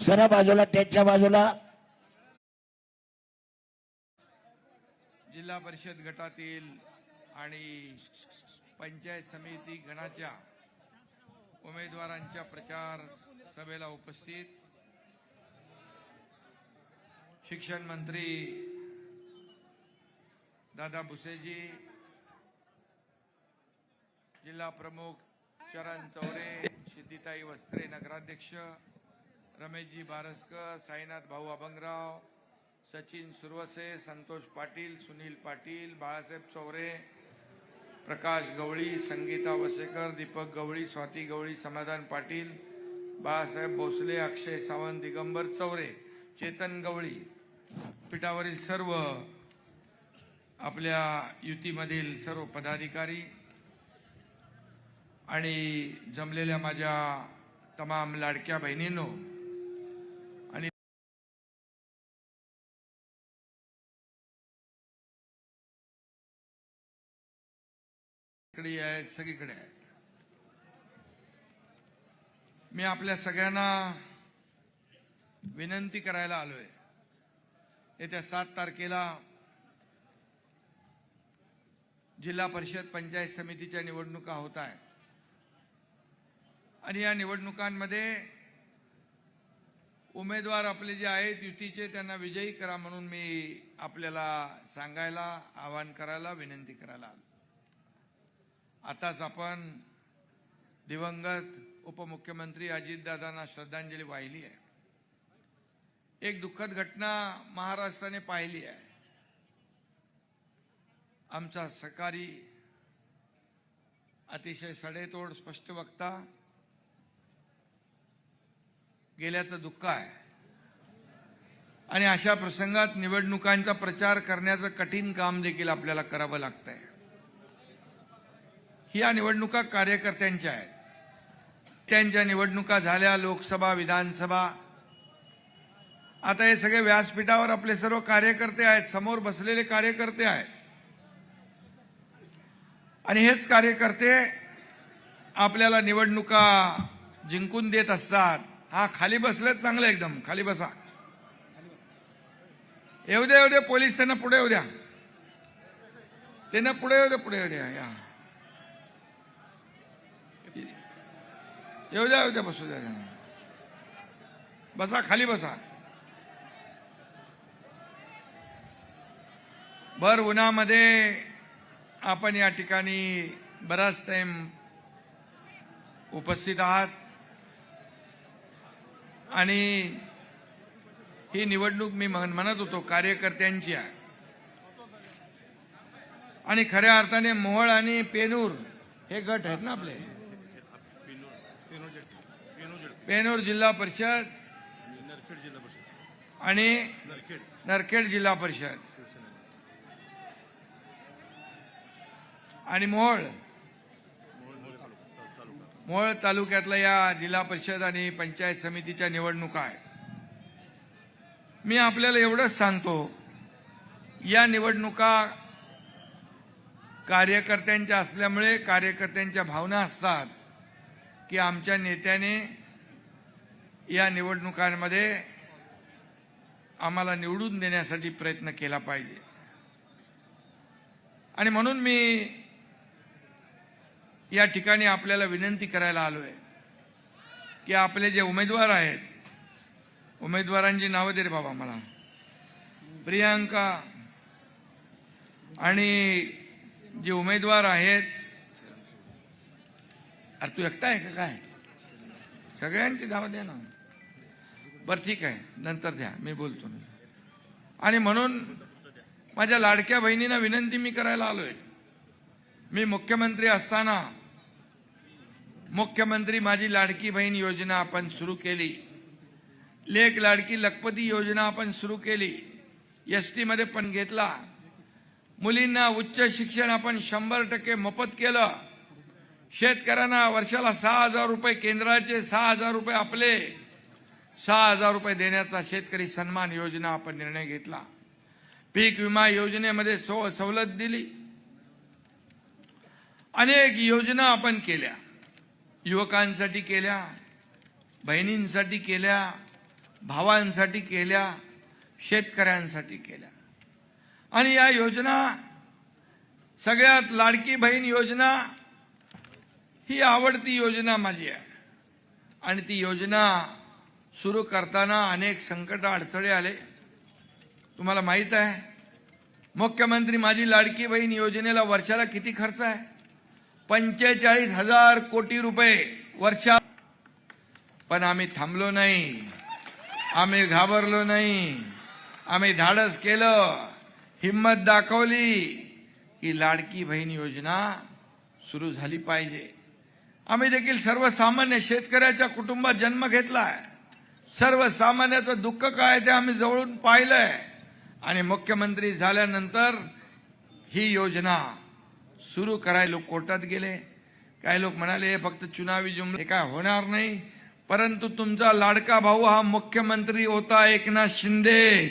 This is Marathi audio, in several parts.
सरा बाजूला त्याच्या बाजूला. जिल्हा परिषद गटातील आणि पंचायत समिती गणाच्या उमेदवारांच्या प्रचार सभेला उपस्थित शिक्षण मंत्री दादा भुसेजी जिल्हा प्रमुख चरण चौरे सिद्धिताई वस्त्रे नगराध्यक्ष रमेशजी बारसकर साईनाथ भाऊ अभंगराव सचिन सुरवसे संतोष पाटील सुनील पाटील बाळासाहेब चौरे प्रकाश गवळी संगीता वसेकर दीपक गवळी स्वाती गवळी समाधान पाटील बाळासाहेब भोसले अक्षय सावंत दिगंबर चौरे चेतन गवळी. पीठावरील सर्व आपल्या युतीमधील सर्व पदाधिकारी आणि जमलेल्या माझ्या तमाम लाडक्या बहिणींनो इकडे आहेत सगळीकडे आहेत. मी आपल्या सगळ्यांना विनंती करायला आलोय. येत्या सात तारखेला जिल्हा परिषद पंचायत समितीच्या निवडणुका होत आहेत. आणि या निवडणुकांमध्ये उमेदवार आपले जे आहेत युतीचे त्यांना विजयी करा म्हणून मी आपल्याला सांगायला आवाहन करायला विनंती करायला आलो आताच आपण दिवंगत उपमुख्यमंत्री अजितदादांना श्रद्धांजली वाहिली आहे. एक दुःखद घटना महाराष्ट्राने पाहिली आहे. आमचा सकारी अतिशय सडेतोड स्पष्ट वक्ता गेल्याचं दुःख आहे. आणि अशा प्रसंगात निवडणुकांचा प्रचार करण्याचं कठीण काम देखील आपल्याला करावं लागतंय. या निवडणुका कार्यकर्त्यांच्या आहेत. त्यांच्या निवडणुका झाल्या लोकसभा विधानसभा. आता हे सगळे व्यासपीठावर आपले सर्व कार्यकर्ते आहेत समोर बसलेले कार्यकर्ते आहेत. आणि हेच कार्यकर्ते आपल्याला निवडणुका जिंकून देत असतात. हा खाली बसलं चांगलं एकदम खाली बसा. येऊ द्या येऊ द्या पोलीस त्यांना पुढे येऊ द्या. त्यांना पुढे येऊ द्या पुढे येऊ द्या या. येऊ द्या येऊ द्या बसू द्या. बसा खाली बसा. भर उन्हामध्ये आपण या ठिकाणी बराच टाइम उपस्थित आहात. आणि ही निवडणूक मी म्हण- म्हणत होतो कार्यकर्त्यांची आहे. आणि खऱ्या अर्थाने मोहळ आणि पेनूर हे गट आहेत ना आपले? पेनूर जिल्हा परिषद आणि नरखेड जिल्हा परिषद. आणि मोहोळ. मोहोळ तालुक्यातल्या या जिल्हा परिषद आणि पंचायत समितीच्या निवडणुका आहेत. मी आपल्याला एवढंच सांगतो या निवडणुका कार्यकर्त्यांच्या असल्यामुळे कार्यकर्त्यांच्या भावना असतात की आमच्या नेत्याने या निवडणुकांमध्ये आम्हाला निवडून देण्यासाठी प्रयत्न केला पाहिजे. आणि म्हणून मी या ठिकाणी आपल्याला विनंती करायला आलोय की आपले जे उमेदवार आहेत उमेदवारांची नावं दे रे बाबा मला. प्रियांका आणि जे उमेदवार आहेत अरे तू एकटा आहे का काय? सगळ्यांची धाव द्या ना. बरं ठीक आहे. नंतर द्या. मी बोलतो ना. आणि म्हणून माझ्या लाडक्या बहिणींना विनंती मी करायला आलोय. मी मुख्यमंत्री असताना मुख्यमंत्री माझी लाडकी बहीण योजना आपण सुरू केली. लेख लाडकी लखपती योजना आपण सुरू केली. एस टीमध्ये पण घेतला. मुलींना उच्च शिक्षण आपण शंभर टक्के मोफत केलं. शेतकऱ्यांना वर्षाला सहा हजार रुपये केंद्राचे सहा हजार रुपये आपले सहा हजार रुपये देण्याचा शेतकरी सन्मान योजना आपण निर्णय घेतला. पीक विमा योजनेमध्ये सो सवलत दिली. अनेक योजना आपण केल्या. युवकांसाठी केल्या बहिणींसाठी केल्या भावांसाठी केल्या शेतकऱ्यांसाठी केल्या. आणि या योजना सगळ्यात लाडकी बहीण योजना ही आवडती योजना माझी आहे. आणि ती योजना सुरू करताना अनेक संकट अडथळे आले. तुम्हाला माहीत आहे मुख्यमंत्री माझी लाडकी बहीण योजनेला वर्षाला किती खर्च आहे? पंचेचाळीस हजार कोटी रुपये वर्षा पण आम्ही थांबलो नाही. आम्ही घाबरलो नाही. आम्ही धाडस केलं. हिंमत दाखवली की लाडकी बहीण योजना सुरू झाली पाहिजे. आम्ही देखील सर्वसामान्य शेतकऱ्याच्या कुटुंबात जन्म घेतला आहे. सर्वसामान्याचं दुःख काय ते आम्ही जवळून पाहिलंय. आणि मुख्यमंत्री झाल्यानंतर ही योजना सुरू करायला लोक कोर्टात गेले. काही लोक म्हणाले हे फक्त चुनावी जुमले. हे काय होणार नाही. परंतु तुमचा लाडका भाऊ हा मुख्यमंत्री होता एकनाथ शिंदे.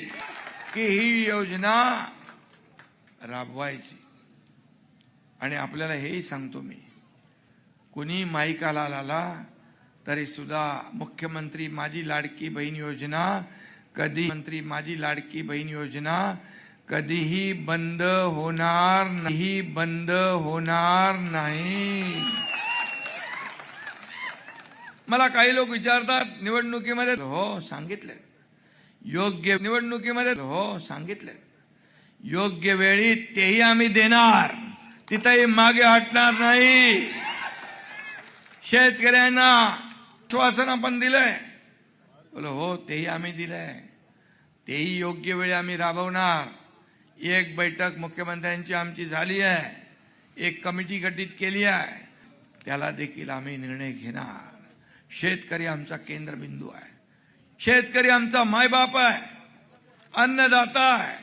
की ही योजना राबवायची. आणि आपल्याला हेही सांगतो मी कुणी माईकाला आला तरी सुद्धा मुख्यमंत्री माझी लाडकी बहीण योजना कधी मंत्री माझी लाडकी बहीण योजना कधीही बंद होणार नाही बंद होणार नाही. मला काही लोक विचारतात निवडणुकीमध्ये हो सांगितले. योग्य निवडणुकीमध्ये हो सांगितले. योग्य वेळी तेही आम्ही देणार. तिथंही मागे हटणार नाही. शेतकऱ्यांना आश्वासन आपण दिलंय. बोलो हो तेही आम्ही दिलंय. तेही योग्य वेळी आम्ही राबवणार. एक बैठक मुख्यमंत्र्यांची आमची झाली आहे. एक कमिटी गठीत केली आहे. त्याला देखील आम्ही निर्णय घेणार. शेतकरी आमचा केंद्रबिंदू आहे. शेतकरी आमचा मायबाप आहे. अन्नदाता आहे.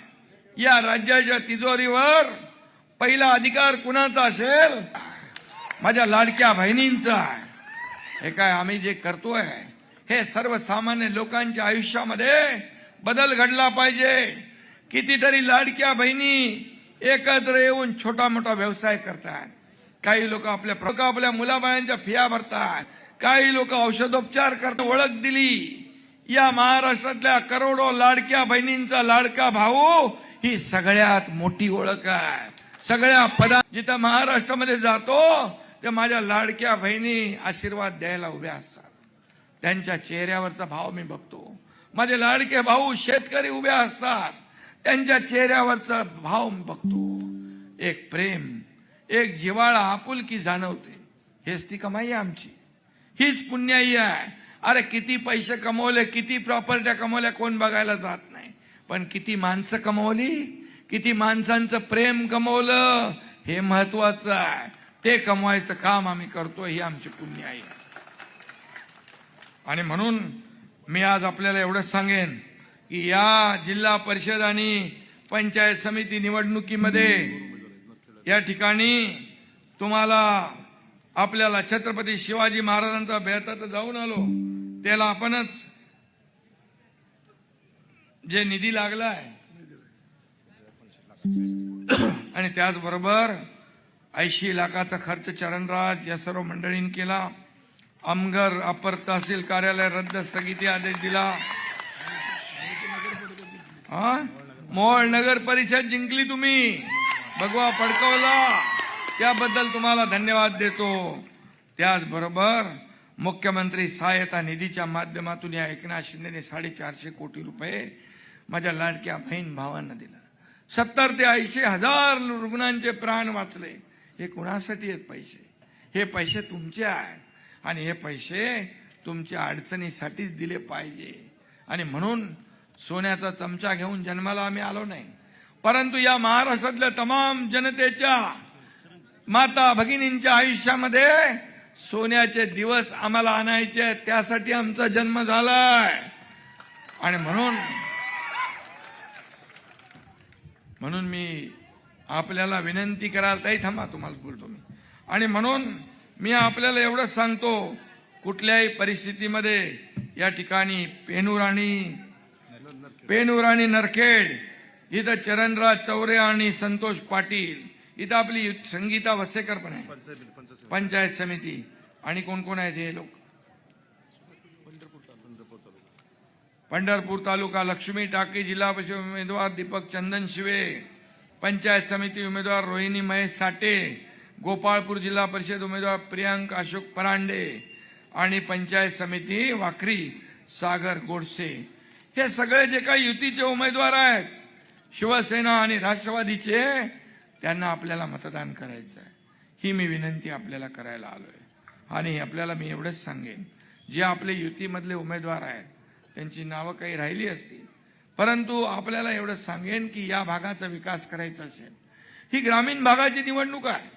या राज्याच्या तिजोरीवर पहिला अधिकार कुणाचा असेल? माझ्या लाडक्या बहिणींचा आहे. हे काय आम्ही जे करतोय हे सर्वसामान्य लोकांच्या आयुष्यामध्ये बदल घडला पाहिजे. कितीतरी लाडक्या बहिणी एकत्र येऊन छोटा मोठा व्यवसाय करतात. काही लोक आपल्या लोक आपल्या मुलाबाळांच्या फिया भरतात. काही लोक औषधोपचार करत ओळख दिली. या महाराष्ट्रातल्या करोडो लाडक्या बहिणींचा लाडका भाऊ ही सगळ्यात मोठी ओळख आहे. सगळ्या पदा जिथं महाराष्ट्रामध्ये जातो त्या माझ्या लाडक्या बहिणी आशीर्वाद द्यायला उभ्या असतात. त्यांच्या चेहऱ्यावरचा भाव मी बघतो. माझे लाडके भाऊ शेतकरी उभे असतात. त्यांच्या चेहऱ्यावरचा भाव मी बघतो. एक प्रेम एक जिवाळा आपुलकी जाणवते. हेच ती कमाई आहे आमची. हीच पुण्याई आहे. अरे किती पैसे कमवले किती प्रॉपर्ट्या कमवल्या कोण बघायला जात नाही. पण किती माणसं कमवली किती माणसांचं प्रेम कमवलं हे महत्वाचं आहे. ते कमवायचं काम आम्ही करतो ही आमची पुण्य आहे. आणि म्हणून मी आज आपल्याला एवढंच सांगेन की या जिल्हा परिषद आणि पंचायत समिती निवडणुकीमध्ये या ठिकाणी तुम्हाला आपल्याला छत्रपती शिवाजी महाराजांचा भेटा तर जाऊन आलो त्याला आपणच जे निधी लागलाय. आणि त्याचबरोबर ऐंशी लाखाचा खर्च चरणराज या सर्व मंडळींनी केला. आमगर अपर तहसील कार्यालय रद्द स्थगिती आदेश दिला. हा? मोहोळ नगर परिषद जिंकली तुम्ही. भगवा फडकवला. त्याबद्दल तुम्हाला धन्यवाद देतो. त्याचबरोबर मुख्यमंत्री सहायता निधीच्या माध्यमातून या एकनाथ शिंदेने साडेचारशे कोटी रुपये माझ्या लाडक्या बहीण भावांना दिला. सत्तर ते ऐंशी हजार रुग्णांचे प्राण वाचले. हे कुणासाठी आहेत पैसे? हे पैसे तुमचे आहेत. आणि हे पैसे तुमच्या अडचणीसाठीच दिले पाहिजे. आणि म्हणून सोन्याचा चमचा घेऊन जन्माला आम्ही आलो नाही. परंतु या महाराष्ट्रातल्या तमाम जनतेच्या माता भगिनींच्या आयुष्यामध्ये सोन्याचे दिवस आम्हाला आणायचे त्यासाठी आमचा जन्म झालाय. आणि म्हणून म्हणून मी आपल्याला विनंती कराल ताई थांबा तुम्हाला बोलतो मी. आणि म्हणून मी आपल्याला एवढंच सांगतो कुठल्याही परिस्थितीमध्ये या ठिकाणी पेनुराणी पेनुराणी नरखेड इथं चरणराज चौरे आणि संतोष पाटील इथं आपली संगीता वसेकर पण आहे पंचायत समिती. आणि कोण कोण आहेत हे लोक? पंढरपूर तालुका लक्ष्मी टाकी जिल्हा परिषद उमेदवार दीपक चंदन शिवे पंचायत समिती उमेदवार रोहिणी महेश साटे गोपाळपूर जिल्हा परिषद उमेदवार प्रियांक अशोक परांडे आणि पंचायत समिती वाखरी सागर गोडसे. हे सगळे जे काही युतीचे उमेदवार आहेत शिवसेना आणि राष्ट्रवादीचे त्यांना आपल्याला मतदान करायचं आहे. ही मी विनंती आपल्याला करायला आलोय. आणि आपल्याला मी एवढंच सांगेन जे आपले युतीमधले उमेदवार आहेत त्यांची नावं काही राहिली असतील परंतु आपल्याला एवढं सांगेन की या भागाचा विकास करायचा असेल. ही ग्रामीण भागाची निवडणूक आहे.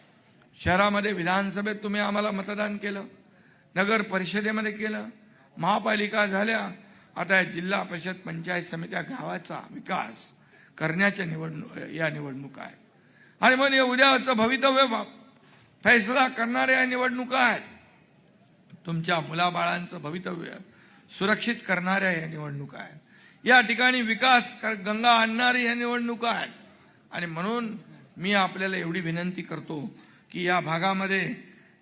शहरामध्ये विधानसभेत तुम्ही आम्हाला मतदान केलं नगर परिषदेमध्ये केलं महापालिका झाल्या. आता या जिल्हा परिषद पंचायत समित्या गावाचा विकास करण्याच्या निवडणूक या निवडणुका आहेत आणि मग या उद्याचं भवितव्य फैसला करणाऱ्या या निवडणुका आहेत. तुमच्या मुलाबाळांचं भवितव्य सुरक्षित करणाऱ्या या निवडणुका आहेत. या ठिकाणी विकास गंगा आणणारी ह्या निवडणुका आहेत. आणि म्हणून मी आपल्याला एवढी विनंती करतो की या भागामध्ये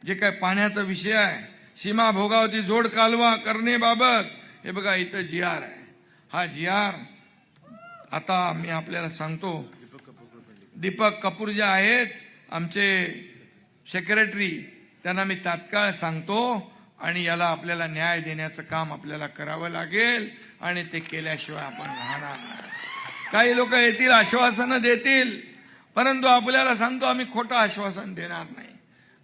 जे काय पाण्याचा विषय आहे सीमा भोगावती जोड कालवा करण्याबाबत हे बघा इथं जी आर आहे. हा जी आर आता मी आपल्याला सांगतो दीपक कपूर जे आहेत आमचे सेक्रेटरी त्यांना मी तात्काळ सांगतो आणि याला आपल्याला न्याय देण्याचं काम आपल्याला करावं लागेल. आणि ते केल्याशिवाय आपण राहणार नाही. काही लोक येतील आश्वासनं देतील परंतु आपल्याला सांगतो आम्ही खोटं आश्वासन देणार नाही.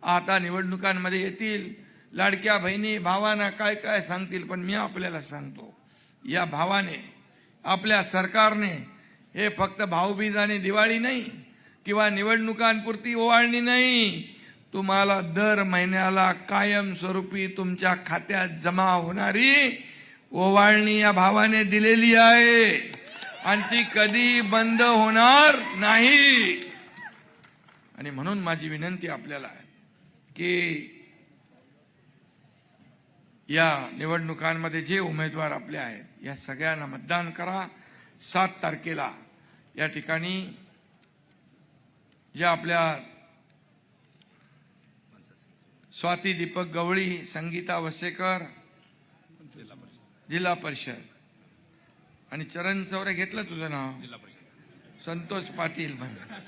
आता निवडणुकांमध्ये येतील लाडक्या बहिणी भावांना काय काय सांगतील पण मी आपल्याला सांगतो या भावाने आपल्या सरकारने हे फक्त भाऊबीज आणि दिवाळी नाही किंवा निवडणुकांपुरती ओवाळणी नाही. तुम्हाला दर महिन्याला कायमस्वरूपी तुमच्या खात्यात जमा होणारी ओवाळणी या भावाने दिलेली आहे. आणि ती कधी बंद होणार नाही. आणि म्हणून माझी विनंती आपल्याला आहे की या निवडणुकांमध्ये जे उमेदवार आपले आहेत या सगळ्यांना मतदान करा. सात तारखेला या ठिकाणी ज्या आपल्या स्वाती दीपक गवळी संगीता वसेकर जिल्हा परिषद. आणि चरण चौरे घेतलं तुझं नाव? संतोष पाटील म्हणजे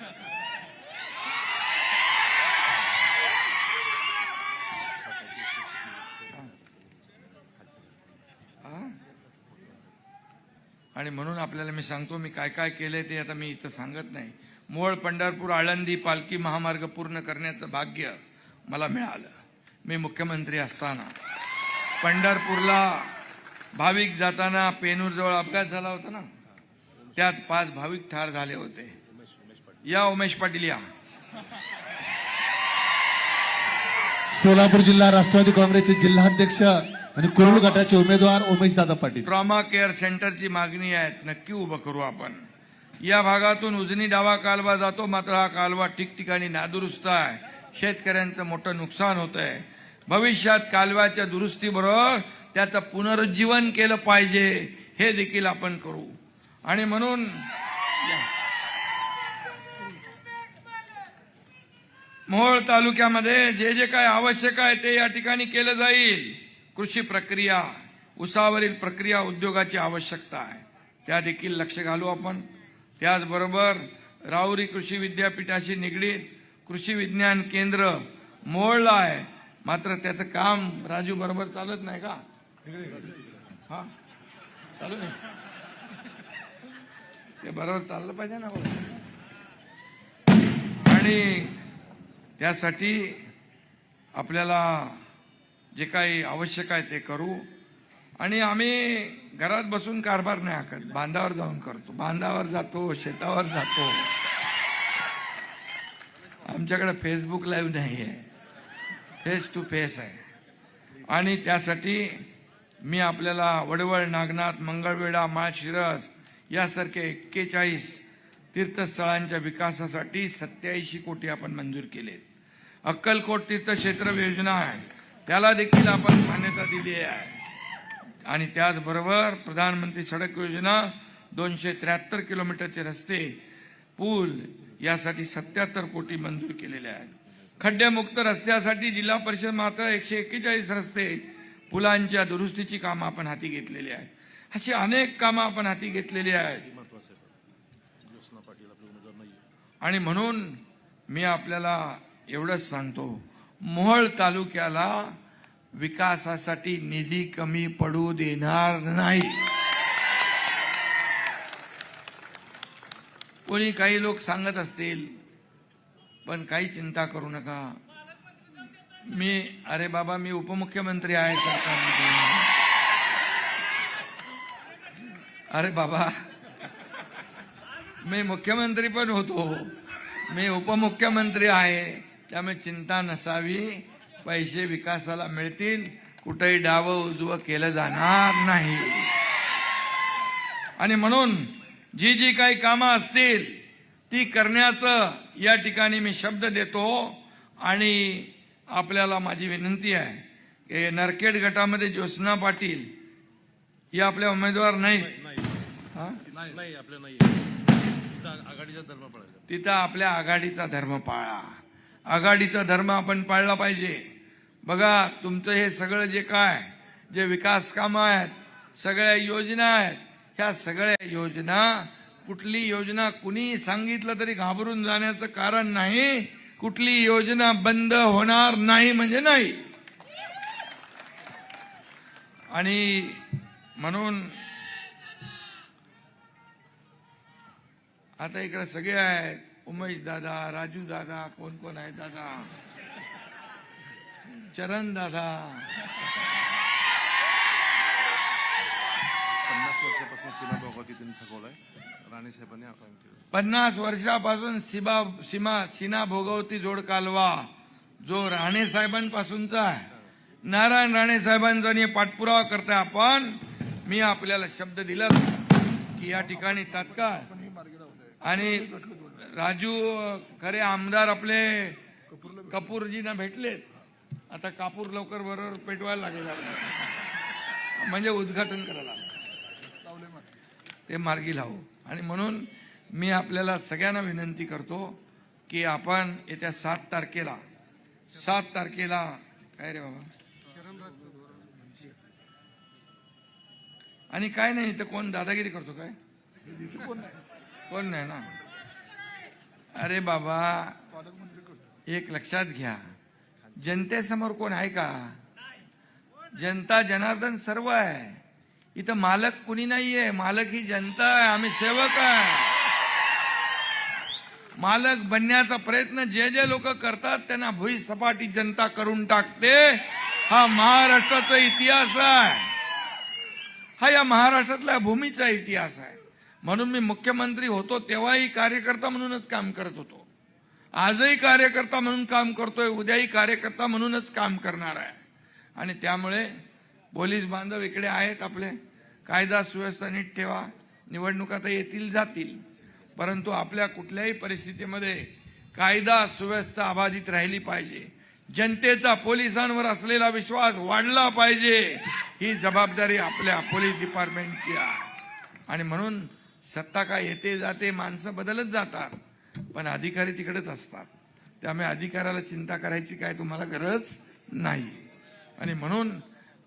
आणि म्हणून आपल्याला मी सांगतो मी काय काय केलंय ते आता मी इथं सांगत नाही. मोळ पंढरपूर आळंदी पालखी महामार्ग पूर्ण करण्याचं भाग्य मला मिळालं. मी मुख्यमंत्री असताना पंढरपूरला भाविक जाताना पेनूरजवळ अपघात झाला होता ना? त्यात पाच भाविक ठार झाले होते. या उमेश पाटील या. सोलापूर जिल्हा राष्ट्रवादी काँग्रेसचे जिल्हाध्यक्ष आणि कुरुल गटाचे उमेदवार उमेश दादा पाटील. ट्रॉमा केअर सेंटरची मागणी आहे नक्की उभं करू आपण. या भागातून उजनी डावा कालवा जातो. मात्र हा कालवा ठिकठिकाणी नादुरुस्त आहे. शेतकऱ्यांचं मोठं नुकसान होत आहे भविष्यात कालव्याच्या दुरुस्तीबरोबर त्याचं पुनरुज्जीवन केलं पाहिजे हे देखील आपण करू. आणि म्हणून मोहोळ तालुक्यामध्ये जे जे काय आवश्यक आहे ते या ठिकाणी केलं जाईल. कृषी प्रक्रिया उसावरील प्रक्रिया उद्योगाची आवश्यकता आहे. त्या देखील लक्ष घालू आपण. त्याचबरोबर राऊरी कृषी विद्यापीठाशी निगडीत कृषी विज्ञान केंद्र मोहोळला आहे. मात्र त्याचं काम राजू बरोबर चालत नाही का? हा? चालू नाही ते बरोबर चाललं पाहिजे ना आणि त्यासाठी आपल्याला जे काही आवश्यक आहे ते करू. आणि आम्ही घरात बसून कारभार नाही आखत बांधावर जाऊन करतो. बांधावर जातो शेतावर जातो. आमच्याकडे फेसबुक लाईव्ह नाही आहे फेस टू फेस आहे. आणि त्यासाठी मी आपल्याला वडवळ नागनाथ मंगळवेढा माळशिरस यासारखे एक्केचाळीस तीर्थस्थळांच्या विकासासाठी सत्याऐंशी कोटी आपण मंजूर केले अक्कलकोट तीर्थक्षेत्र योजना आहे. त्याला देखील आपण मान्यता दिली आहे. आणि त्याचबरोबर प्रधानमंत्री सडक योजना दोनशे त्र्याहत्तर किलोमीटरचे रस्ते पूल यासाठी सत्याहत्तर कोटी मंजूर केलेले आहेत. खड्डेमुक्त रस्त्यासाठी जिल्हा परिषद मात्र एकशे एक्केचाळीस रस्ते पुलांच्या दुरुस्तीची कामं आपण हाती घेतलेली आहेत. अशी अनेक कामं आपण हाती घेतलेली आहेत. आणि म्हणून मी आपल्याला एवढंच सांगतो मोहळ तालुक्याला विकासासाठी निधी कमी पडू देणार नाही. कोणी काही लोक सांगत असतील पण काही चिंता करू नका. मी अरे बाबा मी उपमुख्यमंत्री आहे सरकारमध्ये. अरे बाबा मी मुख्यमंत्री पण होतो. मी उपमुख्यमंत्री आहे. त्यामुळे चिंता नसावी. पैसे विकासाला मिळतील. कुठेही डावं उजवं केलं जाणार नाही. आणि म्हणून जी जी काही कामं असतील ती करण्याचं या ठिकाणी मी शब्द देतो आणि आपल्याला माझी विनंती आहे की नरखेड गटामध्ये ज्योत्स्ना पाटील या आपल्या उमेदवार हा? नाही तिथं आपल्या आघाडीचा धर्म पाळा. आघाडीचा धर्म आपण पाळला पाहिजे. बघा तुमचं हे सगळं जे काय जे विकास कामं आहेत सगळ्या योजना आहेत ह्या सगळ्या योजना कुठली योजना कुणी सांगितलं तरी घाबरून जाण्याचं कारण नाही. कुठली योजना बंद होणार नाही म्हणजे नाही. आणि म्हणून आता इकडे सगळे आहेत. उमेश दादा राजू दादा कोण कोण आहेत दादा? चरण दादा. पन्नास वर्षापासून सीमा भोगावती त्यांनी थकवलाय. पन्नास वर्षापासून सीमा सीमा सीना भोगवती जोड कालवा जो राणे साहेबांपासूनचा आहे. नारायण राणे साहेबांचा आणि पाठपुरावा करताय आपण मी आपल्याला शब्द दिला की या ठिकाणी तात्काळ. आणि राजू खरे आमदार आपले कपूरजींना भेटलेत. आता कापूर लवकर बरोबर पेटवायला लागेल आपल्याला. म्हणजे उद्घाटन करायला ते मार्गी लावू. आणि म्हणून मी आपल्याला सगळ्यांना विनंती करतो की आपण येत्या सात तारखेला सात तारखेला काय रे बाबा? आणि काय नाही इथं कोण दादागिरी करतो काय? कोण नाही ना? अरे बाबा एक लक्षात घ्या. जनतेसमोर कोण आहे का? जनता जनार्दन सर्व आहे. इथं मालक कुणी नाहीये? मालक ही जनता आहे आम्ही सेवक आहे. मालक बनण्याचा प्रयत्न जे जे लोक करतात त्यांना भुई सपाटी जनता करून टाकते. हा महाराष्ट्राचा इतिहास आहे. हा या महाराष्ट्रातल्या भूमीचा इतिहास आहे. म्हणून मी मुख्यमंत्री होतो तेव्हाही कार्यकर्ता म्हणूनच काम करत होतो. आजही कार्यकर्ता म्हणून काम करतोय उद्याही कार्यकर्ता म्हणूनच काम करणार आहे. आणि त्यामुळे पोलीस बांधव इकडे आहेत आपले. कायदा सुव्यवस्था नीट ठेवा. निवडणुका तर येतील जातील. परंतु आपल्या कुठल्याही परिस्थितीमध्ये कायदा सुव्यवस्था अबाधित राहिली पाहिजे. जनतेचा पोलिसांवर असलेला विश्वास वाढला पाहिजे. ही जबाबदारी आपल्या पोलीस डिपार्टमेंटची आहे. आणि म्हणून सत्ता काय येते जाते माणसं बदलत जातात पण अधिकारी तिकडेच असतात. त्यामुळे अधिकाऱ्याला चिंता करायची काय तुम्हाला गरज नाही. आणि म्हणून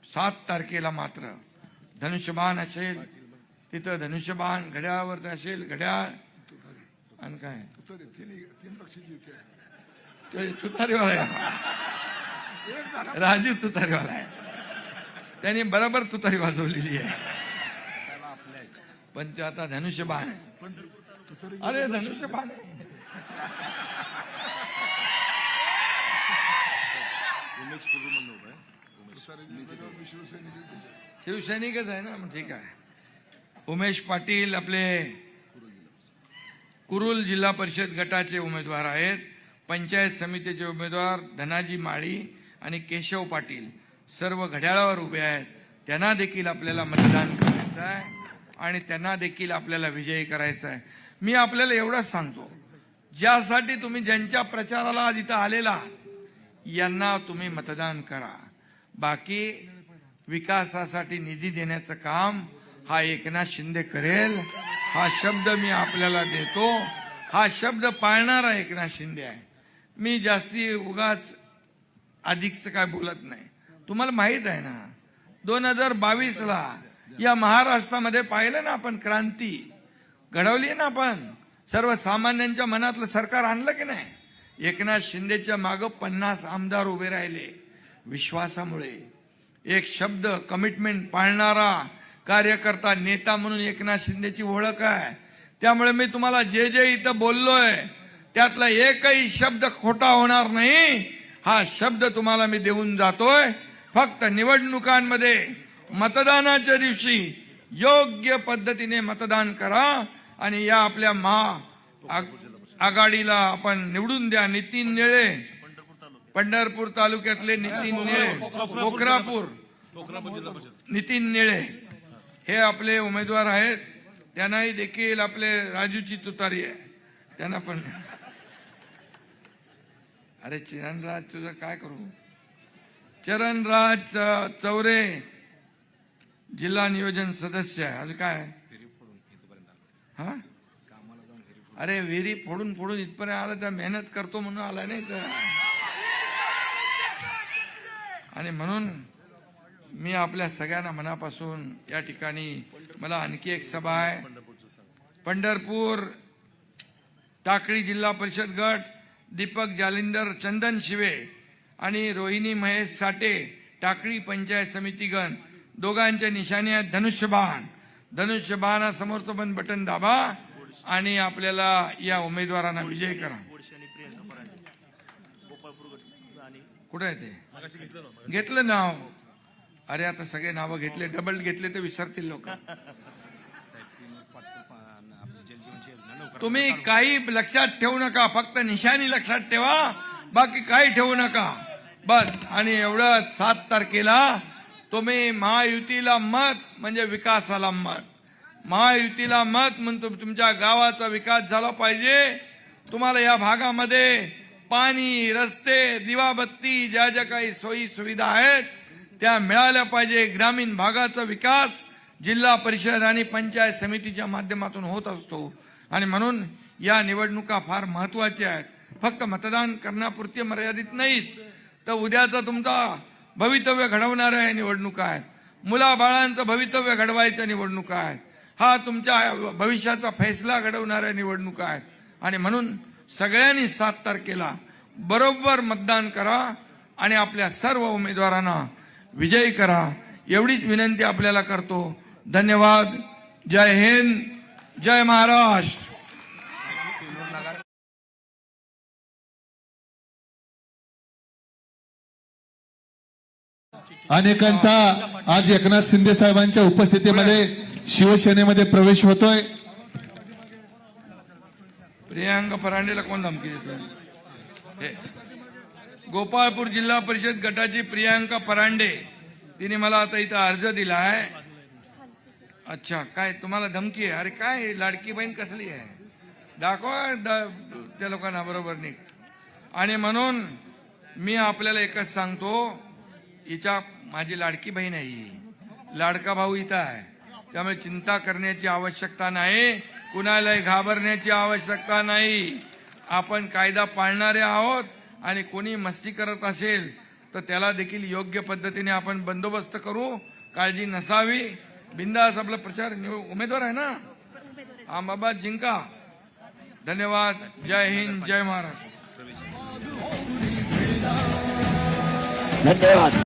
सात तारखेला मात्र धनुष्यबाण असेल तिथं धनुष्यबाण घड्याळावर असेल घड्याळ. आणि काय? तुतारीवाला आहे. तुतारीवाला आहे. त्यांनी बरोबर तुतारी वाजवलेली आहे. पण ते आता धनुष्यबाण अरे धनुष्यबाण आहे. उमेश शिवसैनिकच आहे ना मग ठीक आहे. उमेश पाटील आपले कुरुल जिल्हा परिषद गटाचे उमेदवार आहेत. पंचायत समितीचे उमेदवार धनाजी माळी आणि केशव पाटील. सर्व घड्याळावर उभे आहेत. त्यांना देखील आपल्याला मतदान करायचं आहे आणि त्यांना देखील आपल्याला विजयी करायचं आहे. मी आपल्याला एवढंच सांगतो ज्यासाठी तुम्ही ज्यांच्या प्रचाराला आज इथं आलेला यांना तुम्ही मतदान करा. बाकी विकासासाठी निधी देण्याचं काम हा एकनाथ शिंदे करेल. हा शब्द मी आपल्याला देतो. हा शब्द पाळणारा एकनाथ शिंदे आहे. मी जास्ती उगाच अधिकचं काय बोलत नाही. तुम्हाला माहीत आहे ना दोन हजार बावीसला या महाराष्ट्रामध्ये पाहिलं ना आपण क्रांती? घडवली ना आपण? सर्वसामान्यांच्या मनातलं सरकार आणलं की नाही? एकनाथ शिंदेच्या मागं पन्नास आमदार उभे राहिले. विश्वासामुळे एक शब्द कमिटमेंट पाळणारा कार्यकर्ता नेता म्हणून एकनाथ शिंदेची ओळख आहे. त्यामुळे मी तुम्हाला जे जे इथं बोललोय त्यातला एकही शब्द खोटा होणार नाही. हा शब्द तुम्हाला मी देऊन जातोय. फक्त निवडणुकांमध्ये मतदानाच्या दिवशी योग्य पद्धतीने मतदान करा आणि या आपल्या महा आघाडीला आपण निवडून द्या. नितीन निळे पंढरपूर तालुक्यातले नितीन निळे पोखरापूर नितीन निळे हे आपले उमेदवार आहेत. त्यांनाही देखील आपले राजूची तुतारी आहे. त्यांना पण अरे चिरणराज तुझं काय करू? चरणराज चौरे जिल्हा नियोजन सदस्य आहे. अजून काय हा? अरे विहिरी फोडून. फोडून इथपर्यंत आला तर मेहनत करतो म्हणून आला नाही तर. आणि म्हणून मी आपल्या सगळ्यांना मनापासून या ठिकाणी मला आणखी एक सभा आहे. पंढरपूर टाकळी जिल्हा परिषद गट दीपक जालिंदर चंदन शिवे आणि रोहिणी महेश साठे टाकळी पंचायत समिती गण दोघांच्या निशाणी आहेत धनुष्यबाण धनुष्यबाणासमोरचं पण बटन दाबा आणि आपल्याला या उमेदवारांना विजय करा. कुठे आहे ते? घेतलं नाव अरे आता सगळे नावं घेतले डबल घेतले तर विसरतील लोक. तुम्ही काही लक्षात ठेवू नका फक्त निशाणी लक्षात ठेवा बाकी काही ठेवू नका. बस आणि एवढं सात तारखेला तुम्ही महायुतीला मत म्हणजे विकासाला मत. महायुतीला मत म्हणतो तुमच्या गावाचा विकास झाला पाहिजे. तुम्हाला या भागामध्ये पाणी रस्ते दिवाबत्ती ज्या ज्या काही सोयी सुविधा आहेत त्या मिळाल्या पाहिजे. ग्रामीण भागाचा विकास जिल्हा परिषद आणि पंचायत समितीच्या माध्यमातून होत असतो. आणि म्हणून या निवडणुका फार महत्त्वाच्या आहेत. फक्त मतदान करण्यापुरते मर्यादित नाहीत. तर उद्याचा तुमचा भवितव्य घडवणाऱ्या या निवडणुका आहेत. मुलाबाळांचं भवितव्य घडवायच्या निवडणुका आहेत. हा तुमच्या भविष्याचा फैसला घडवणाऱ्या निवडणुका आहेत. आणि म्हणून सगळ्यांनी सात तारखेला बरोबर मतदान करा आणि आपल्या सर्व उमेदवारांना विजयी करा. एवढीच विनंती आपल्याला करतो. धन्यवाद. जय हिंद. जय महाराष्ट्र. अनेकांचा आज एकनाथ शिंदे साहेबांच्या उपस्थितीमध्ये शिवसेनेमध्ये प्रवेश होतोय. प्रियांका फरांडेला कोण धमकी देत हे. गोपाळपूर जिल्हा परिषद गटाची प्रियांका फरांडे. तिने मला आता इथं अर्ज दिला आहे अच्छा काय तुम्हाला धमकी आहे? अरे काय लाडकी बहीण कसली आहे? दाखवा द- त्या लोकांना बरोबर निघ. आणि म्हणून मी आपल्याला एकच सांगतो हिच्या माझी लाडकी बहीण आहे लाडका भाऊ इथं आहे. त्यामुळे चिंता करण्याची आवश्यकता नाही. कुणालाही घाबरण्याची आवश्यकता नाही. आपण कायदा पाळणारे आहोत आणि कोणी मस्ती करत असेल तर त्याला देखील योग्य पद्धतीने आपण बंदोबस्त करू. काळजी नसावी. बिंदास आपला प्रचार. उमेदवार आहे ना? हा बाबा जिंका. धन्यवाद. जय हिंद जय महाराष्ट्र. धन्यवाद.